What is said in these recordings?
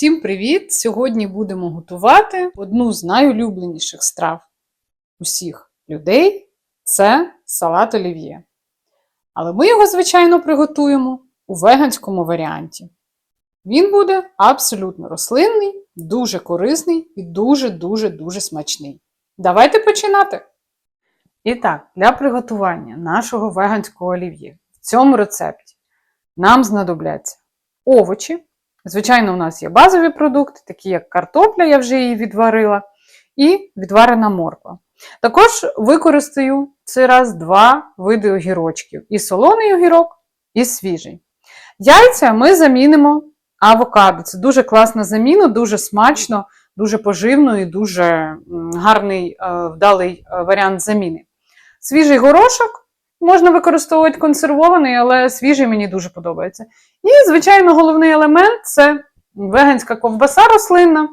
Всім привіт! Сьогодні будемо готувати одну з найулюбленіших страв усіх людей це салат олів'є. Але ми його, звичайно, приготуємо у веганському варіанті. Він буде абсолютно рослинний, дуже корисний і дуже-дуже-дуже смачний. Давайте починати! І так, для приготування нашого веганського олів'є в цьому рецепті нам знадобляться овочі. Звичайно, у нас є базові продукти, такі як картопля, я вже її відварила, і відварена морква. Також використаю цей раз два види огірочків: і солоний огірок, і свіжий. Яйця ми замінимо авокадо. Це дуже класна заміна, дуже смачно, дуже поживно і дуже гарний е, вдалий е, варіант заміни. Свіжий горошок можна використовувати консервований, але свіжий мені дуже подобається. І, звичайно, головний елемент це веганська ковбаса рослинна.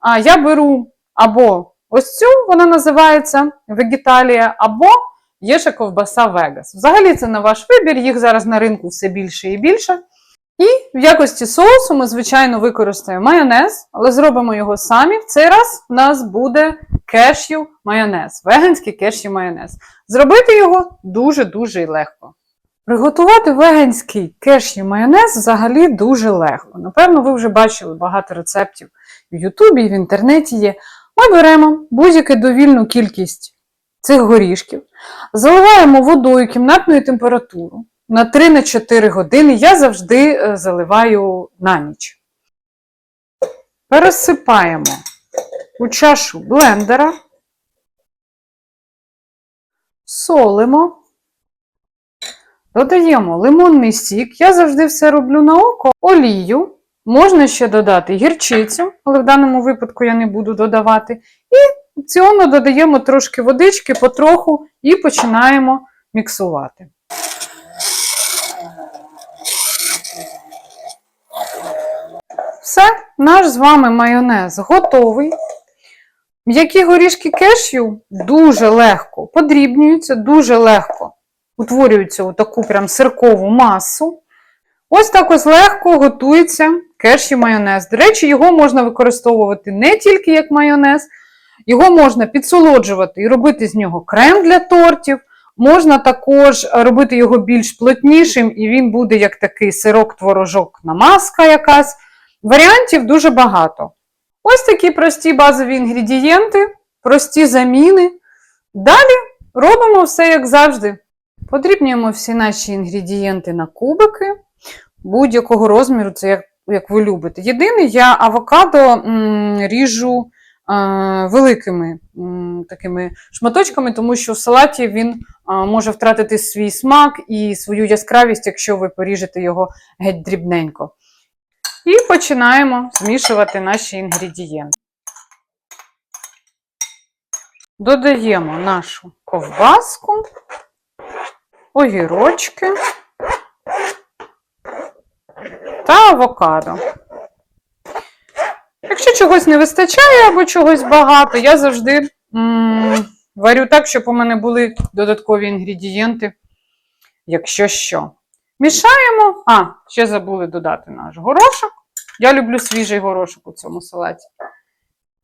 А я беру або ось цю, вона називається вегеталія, або є ще ковбаса Вегас. Взагалі, це на ваш вибір, їх зараз на ринку все більше і більше. І в якості соусу ми, звичайно, використаємо майонез, але зробимо його самі. В цей раз в нас буде кешю майонез, веганський кешю майонез. Зробити його дуже-дуже легко. Приготувати веганський кешю майонез взагалі дуже легко. Напевно, ви вже бачили багато рецептів в Ютубі і в інтернеті є. Ми беремо будь-яку довільну кількість цих горішків, заливаємо водою кімнатної температури на 3-4 години. Я завжди е, заливаю на ніч. Пересипаємо у чашу блендера, солимо. Додаємо лимонний сік. Я завжди все роблю на око, олію. Можна ще додати гірчицю, але в даному випадку я не буду додавати. І опціонно додаємо трошки водички, потроху і починаємо міксувати. Все, наш з вами майонез готовий. М'які горішки кешю дуже легко подрібнюються, дуже легко утворюються у таку прям сиркову масу. Ось так ось легко готується кешю майонез. До речі, його можна використовувати не тільки як майонез, його можна підсолоджувати і робити з нього крем для тортів. Можна також робити його більш плотнішим, і він буде як такий сирок-творожок намазка якась. Варіантів дуже багато. Ось такі прості базові інгредієнти, прості заміни. Далі робимо все як завжди. Подрібнюємо всі наші інгредієнти на кубики будь-якого розміру, це як, як ви любите. Єдине, я авокадо м, ріжу е, великими м, такими шматочками, тому що в салаті він е, може втратити свій смак і свою яскравість, якщо ви поріжете його геть дрібненько. І починаємо змішувати наші інгредієнти. Додаємо нашу ковбаску, огірочки та авокадо. Якщо чогось не вистачає або чогось багато, я завжди варю так, щоб у мене були додаткові інгредієнти, якщо що. Мішаємо. А, ще забули додати наш горошок. Я люблю свіжий горошок у цьому салаті.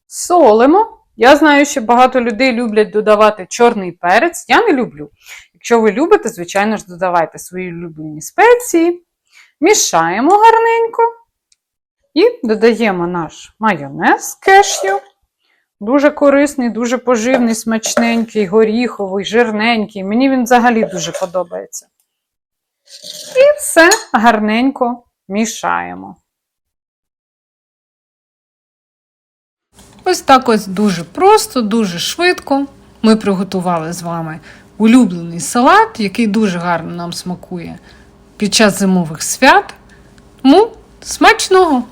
Солимо. Я знаю, що багато людей люблять додавати чорний перець. Я не люблю. Якщо ви любите, звичайно ж, додавайте свої улюблені спеції. Мішаємо гарненько. І додаємо наш майонез кешю. Дуже корисний, дуже поживний, смачненький, горіховий, жирненький. Мені він взагалі дуже подобається. І все гарненько мішаємо. Ось так ось дуже просто, дуже швидко. Ми приготували з вами улюблений салат, який дуже гарно нам смакує під час зимових свят. Тому смачного!